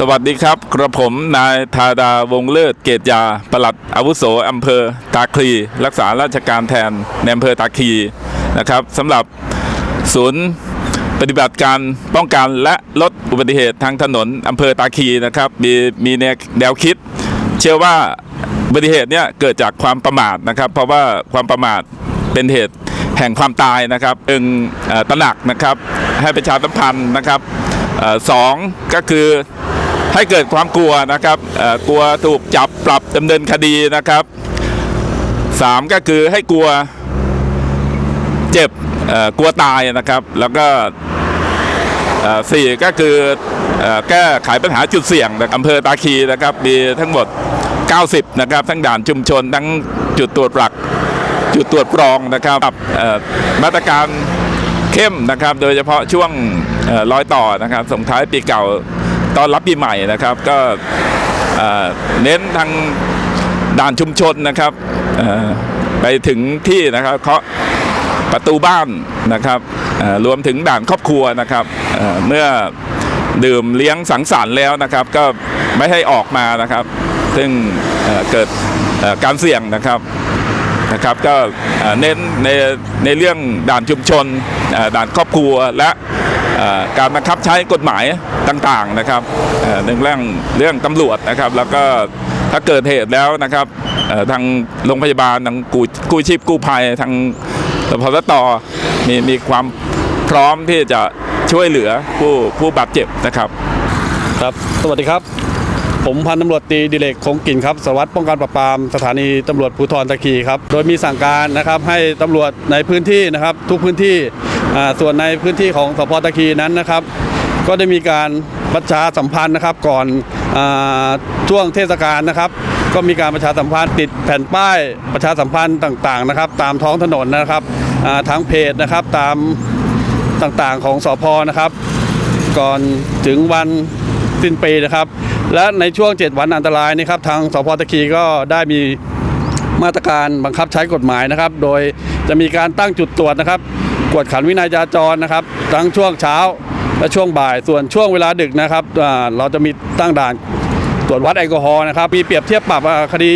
สวัสดีครับ กระผมนายธาดาวงเลิศเกตยา ปลัดอาวุโสอำเภอ ตาคลี รักษาราชการแทนในอำเภอตาคลีนะครับสำหรับศูนย์ปฏิบัติการป้องกันและลดอุบัติเหตุทางถนนอำเภอตาคลีนะครับ มีมีแนวคิด เชื่อว่าอุบัติเหตุเนี่ยเกิดจากความประมาทนะครับ เพราะว่าความประมาทเป็นเหตุแห่งความตายนะครับจึงเอ่อตระหนักนะครับให้ประชาสัมพันธ์นะครับอ่อสองก็คือ ให้เกิดความกลัวนะครับกลัวถูกจับปรับดำเนินคดีนะครับสามก็คือให้กลัวเจ็บกลัวตายนะครับ แล้วก็สี่ก็คือแก้ไขปัญหาจุดเสี่ยงในอำเภอตาคีนะครับมีทั้งหมด 90 นะครับ ทั้งด่านชุมชน ทั้งจุดตรวจหลัก จุดตรวจกรองนะครับมาตรการเข้มนะครับ โดยเฉพาะช่วงร้อยต่อนะครับส่งท้ายปีเก่า ตอนรับปีใหม่นะครับ ก็เน้นทางด่านชุมชนนะครับไปถึงที่นะครับเคาะประตูบ้านนะครับรวมถึงด่านครอบครัวนะครับเมื่อดื่มเลี้ยงสังสรรค์แล้วนะครับ ก็ไม่ให้ออกมานะครับ ซึ่งเกิดการเสี่ยงนะครับ นะครับก็เน้นในในเรื่องด่านชุมชนด่านครอบครัวและการบังคับใช้กฎหมายต่างๆนะครับเอ่อในเรื่องเรื่องตำรวจนะครับ แล้วก็ถ้าเกิดเหตุแล้วนะครับทางโรงพยาบาลทางกู้กู้ชีพกู้ภัยทางพสตมีมีความพร้อมที่จะช่วยเหลือผู้ผู้บาดเจ็บนะครับ ครับ สวัสดีครับ ผมพันตำรวจตีดิเลกคงกินครับสารวัสดิ์ป้องกันปราบปรามสถานีตำรวจภูธรตะคีครับโดยมีสั่งการนะครับให้ตำรวจในพื้นที่นะครับ ทุกพื้นที่ส่วนในพื้นที่ของสพตะคีนั้นนะครับ ก็ได้มีการประชาสัมพันธ์นะครับก่อนอช่วงเทศกาลนะครับ ก็มีการประชาสัมพันธ์ติดแผ่นป้ายประชาสัมพันธ์ต่างๆนะครับ ตามท้องถนนนะครับทางเพจนะครับตามต่างๆของสพนะครับ ก่อนถึงวันสิ้นปีนะครับ และในช่วง 7 วันอันตรายนี่ครับทางสพตะคีก็ได้มีมาตรการบังคับใช้กฎหมายนะครับ โดยจะมีการตั้งจุดตรวจนะครับ กวดขันวินัยจราจรนะครับ ทั้งช่วงเช้าและช่วงบ่าย ส่วนช่วงเวลาดึกนะครับเราจะมีตั้งด่านตรวจวัดแอลกอฮอล์นะครับ มีเปรียบเทียบปรับคดี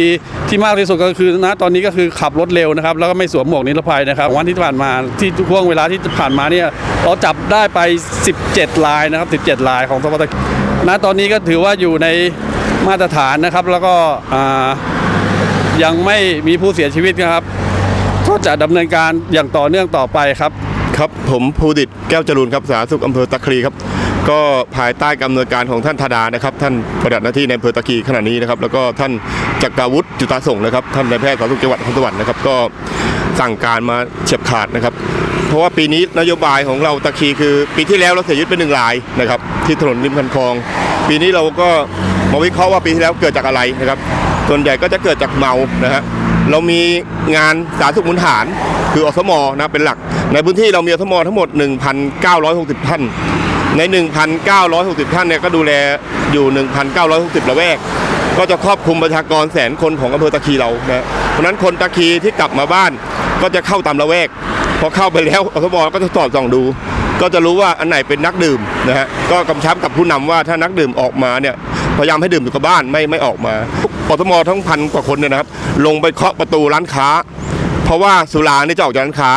ที่มากที่สุดก็คือณตอนนี้ก็คือขับรถเร็วนะครับ แล้วก็ไม่สวมหมวกนิรภัยนะครับ วันที่ผ่านมาที่ช่วงเวลาที่ผ่านมาเนี่ยเราจับได้ไป 17 ลายนะครับ 17 ลายของสพตะคี ณตอนนี้ก็ถือว่าอยู่ในมาตรฐานนะครับ แล้วก็ยังไม่มีผู้เสียชีวิตนะครับ ก็จะดำเนินการอย่างต่อเนื่องต่อไปครับครับผมภูดิตแก้วจรูนครับสาธารณสุขอำเภอตะครีครับ ก็ภายใต้การดำเนินการของท่านธดานะครับ ท่านปฏิบัติหน้าที่ในอำเภอตะครีขณะนี้นะครับ แล้วก็ท่านจักรวุฒิจุตาส่งนะครับท่านนายแพทย์สาธารณสุขจังหวัดนครสวรรค์นะครับ ก็สั่งการมาเฉียบขาดนะครับ เพราะว่าปีนี้นโยบายของเราตะคีคือ ปีที่แล้วเราเสียชีวิตเป็นหนึ่งรายนะครับที่ถนนริมคันคลอง ปีนี้เราก็มาวิเคราะห์ว่าปีที่แล้วเกิดจากอะไรนะครับส่วนใหญ่ก็จะเกิดจากเมานะฮะเรามีงานสาธารณสุขมูลฐาน คืออสมนะเป็นหลัก ในพื้นที่เรามีอสมทั้งหมด 1,960ท่านใน 1,960 ท่านเนี่ยก็ดูแลอยู่ 1,960 ละแวก ก็จะครอบคลุมประชากรแสนคนของอำเภอตะคีเรานะเพราะฉะนั้นคนตะคีที่กลับมาบ้านก็จะเข้าตามละแวก พอเข้าไปแล้วอสมก็จะสอดส่องดู ก็จะรู้ว่าอันไหนเป็นนักดื่มนะฮะก็กำชับกับผู้นำว่าถ้านักดื่มออกมาเนี่ยพยายามให้ดื่มอยู่กับบ้านไม่ไม่ออกมาอสมทั้งพันกว่าคนเนี่ยนะครับ ลงไปเคาะประตูร้านค้า เพราะว่าสุราเนี่ยจะออกจากร้านค้า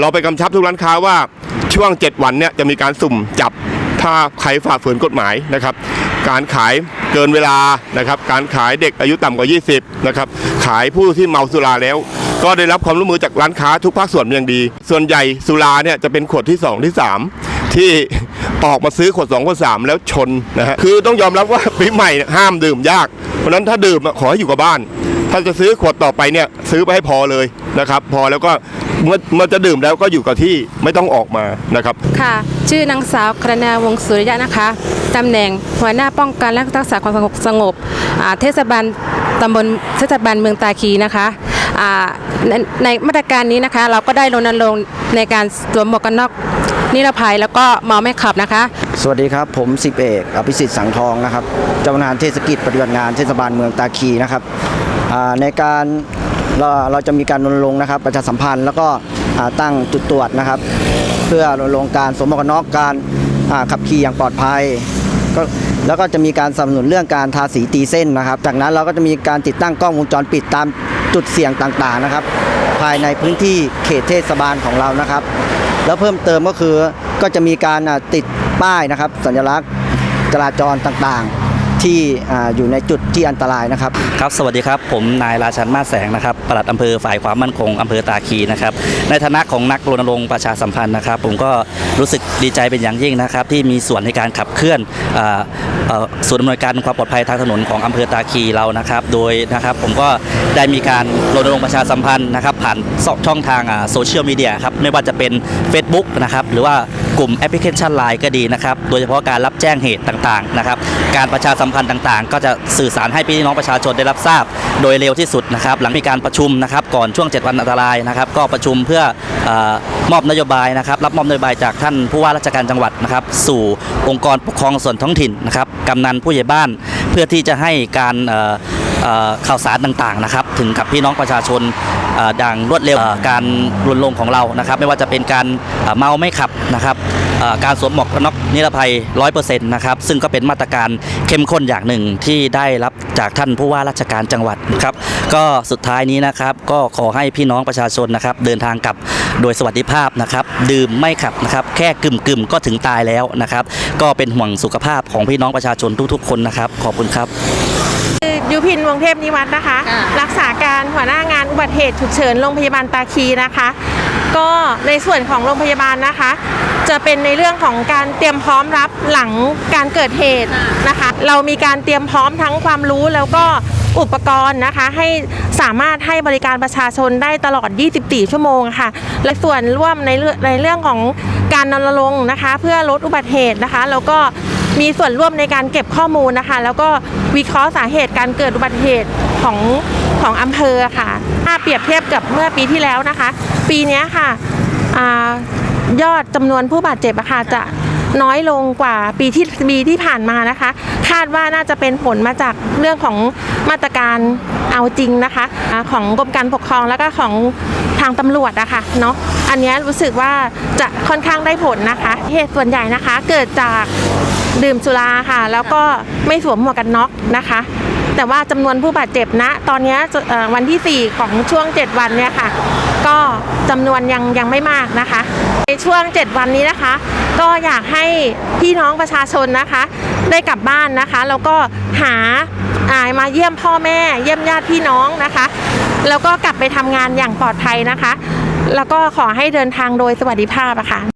เราไปกำชับทุกร้านค้าว่าช่วง 7 วันเนี่ยจะมีการสุ่มจับถ้าใครฝ่าฝืนกฎหมายนะครับ การขายเกินเวลานะครับ การขายเด็กอายุต่ำกว่า 20 นะครับ ขายผู้ที่เมาสุราแล้ว ก็ได้รับความร่วมมือจากร้านค้าทุกภาคส่วนเป็นอย่างดี ส่วนใหญ่สุราเนี่ยจะเป็นขวดที่ 2 ที่ 3 ที่ออกมาซื้อขวด2ขวด3 แล้วชนนะฮะคือต้องยอมรับว่าปีใหม่ห้ามดื่มยาก เพราะฉะนั้นถ้าดื่มขอให้อยู่กับบ้าน ถ้าจะซื้อขวดต่อไปเนี่ยซื้อไปให้พอเลยนะครับ พอแล้วก็เมื่อเมื่อจะดื่มแล้วก็อยู่กับที่ไม่ต้องออกมานะครับ ค่ะ ชื่อนางสาวกรณาวงศ์สุริยะนะคะตำแหน่งหัวหน้าป้องกันและรักษาความสงบอ่าเทศบาลตำบลเทศบาลเมืองตาคีนะคะอ่า ในในมาตรการนี้นะคะ เราก็ได้รณรงค์ในการสวมหมวกกันน็อกนิรภัยแล้วก็เมาไม่ขับนะคะ สวัสดีครับ ผมสิบเอกอภิสิทธิ์สังทองนะครับ เจ้าพนักงานเทศกิจปฏิบัติงานเทศบาลเมืองตาคีนะครับในการเราเราจะมีการรณรงค์นะครับ ประชาสัมพันธ์แล้วก็ตั้งจุดตรวจนะครับ เพื่อรณรงค์การสวมหมวกกันน็อกการขับขี่อย่างปลอดภัย ก็แล้วก็จะมีการสนับสนุนเรื่องการทาสีตีเส้นนะครับ จากนั้นเราก็จะมีการติดตั้งกล้องวงจรปิดตามจุดเสี่ยงต่างๆนะครับ ภายในพื้นที่เขตเทศบาลของเรานะครับ แล้วเพิ่มเติมก็คือก็จะมีการติดป้ายนะครับ สัญลักษณ์จราจรต่างๆ ที่อยู่ในจุดที่อันตรายนะครับ ครับสวัสดีครับ ผมนายราชันมาแสงนะครับปลัดอำเภอฝ่ายความมั่นคงอำเภอตาคีนะครับในฐานะของนักรณรงค์ประชาสัมพันธ์นะครับ ผมก็รู้สึกดีใจเป็นอย่างยิ่งนะครับ ที่มีส่วนในการขับเคลื่อนศูนย์อำนวยการความปลอดภัยทางถนนของอำเภอตาคีเรานะครับ โดยนะครับผมก็ได้มีการรณรงค์ประชาสัมพันธ์นะครับ ผ่านช่องทางโซเชียลมีเดียครับไม่ว่าจะเป็น Facebook นะครับหรือว่ากลุ่มแอปพลิเคชัน Line ก็ดีนะครับโดยเฉพาะการรับแจ้งเหตุต่างๆนะครับการประชาสัมพันธ์ต่างๆ ก็จะสื่อสารให้พี่น้องประชาชนได้รับทราบ โดยเร็วที่สุดนะครับ หลังมีการประชุมนะครับก่อนช่วง 7 วันอันตรายนะครับ ก็ประชุมเพื่ออมอบนโยบายนะครับ รับมอบนโยบายจากท่านผู้ว่าราชการจังหวัดนะครับ สู่องค์กรปกครองส่วนท้องถิ่นนะครับกำนันผู้ใหญ่บ้าน เพื่อที่จะให้การ ข่าวสารต่างๆนะครับถึงกับพี่น้องประชาชนดังรวดเร็วการรณรงค์ของเรานะครับ ไม่ว่าจะเป็นการเมาไม่ขับนะครับการสวมหมวกกันน็อกนิรภัย 100%นะครับ ซึ่งก็เป็นมาตรการเข้มข้นอย่างหนึ่งที่ได้รับจากท่านผู้ว่าราชการจังหวัดครับ ก็สุดท้ายนี้นะครับก็ขอให้พี่น้องประชาชนนะครับ เดินทางกลับโดยสวัสดิภาพนะครับ ดื่มไม่ขับนะครับ แค่กึ่มกึ่มๆก็ถึงตายแล้วนะครับ ก็เป็นห่วงสุขภาพของพี่น้องประชาชนทุกๆคนนะครับ ขอบคุณครับ ยุพินวงเทพนิวัฒน์นะคะ รักษาการหัวหน้างานอุบัติเหตุฉุกเฉินโรงพยาบาลตาคีนะคะ ก็ในส่วนของโรงพยาบาลนะคะ จะเป็นในเรื่องของการเตรียมพร้อมรับหลังการเกิดเหตุนะคะ เรามีการเตรียมพร้อมทั้งความรู้แล้วก็อุปกรณ์นะคะให้สามารถให้บริการประชาชนได้ตลอด 24 ชั่วโมงค่ะ และส่วนร่วมในเรื่องในเรื่องของการนรณรงค์นะคะ เพื่อลดอุบัติเหตุนะคะ แล้วก็ มีส่วนร่วมในการเก็บข้อมูลนะคะ แล้วก็วิเคราะห์สาเหตุการเกิดอุบัติเหตุของของอำเภอค่ะ ถ้าเปรียบเทียบกับเมื่อปีที่แล้วนะคะ ปีนี้ค่ะอยอดจำนวนผู้บาดเจ็บอะค่ะจะน้อยลงกว่าปีที่ปีที่ผ่านมานะคะ คาดว่าน่าจะเป็นผลมาจากเรื่องของมาตรการเอาจริงนะคะของกรมการปกครองแล้วก็ของทางตำรวจอะคะเนาะอันนี้รู้สึกว่าจะค่อนข้างได้ผลนะคะ เหตุส่วนใหญ่นะคะ เกิดจาก ดื่มสุราค่ะ แล้วก็ไม่สวมหมวกกันน็อกนะคะ แต่ว่าจำนวนผู้บาดเจ็บณตอนนี้วันที่ 4 ของช่วง 7 วันเนี่ยค่ะ ก็จำนวนยังยังไม่มากนะคะ ในช่วง 7 วันนี้นะคะ ก็อยากให้พี่น้องประชาชนนะคะ ได้กลับบ้านนะคะ แล้วก็หาอ่ามาเยี่ยมพ่อแม่ เยี่ยมญาติพี่น้องนะคะ แล้วก็กลับไปทำงานอย่างปลอดภัยนะคะ แล้วก็ขอให้เดินทางโดยสวัสดิภาพอะค่ะ